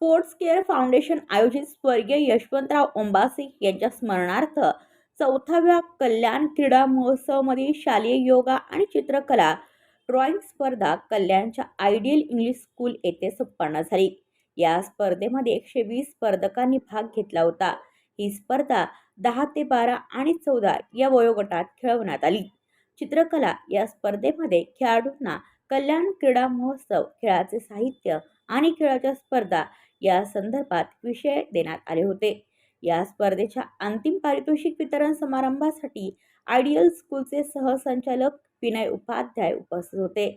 Sports care foundation आयोजित स्वर्गीय यशवंतराव ओंबासे यांच्या स्मरणार्थ चौथाव्या कल्याण क्रीडा महोत्सवमध्ये शालेय योगा आणि चित्रकला ड्रॉइंग स्पर्धा कल्याणच्या आयडियल इंग्लिश स्कूल येथे संपन्न झाली. या स्पर्धेमध्ये एकशे वीस स्पर्धकांनी भाग घेतला होता. ही स्पर्धा दहा ते बारा आणि चौदा या वयोगटात खेळवण्यात आली. चित्रकला या स्पर्धेमध्ये खेळाडूंना कल्याण क्रीडा महोत्सव खेळाचे साहित्य आणि खेळाच्या स्पर्धा या संदर्भात विषय देण्यात आले होते. या स्पर्धेच्या अंतिम पारितोषिक वितरण समारंभासाठी आयडियल स्कूलचे सहसंचालक विनय उपाध्याय उपस्थित होते.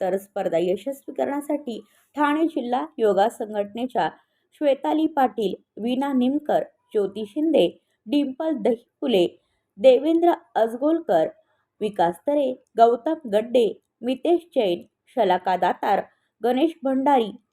तर स्पर्धा यशस्वी करण्यासाठी ठाणे जिल्हा योगा संघटनेच्या श्वेताली पाटील वीणा निमकर ज्योती शिंदे डिंपल दहीफुले देवेंद्र अजगोलकर विकास तरे गौतम गड्डे मितेश जैन शलाका दातार गणेश भंडारी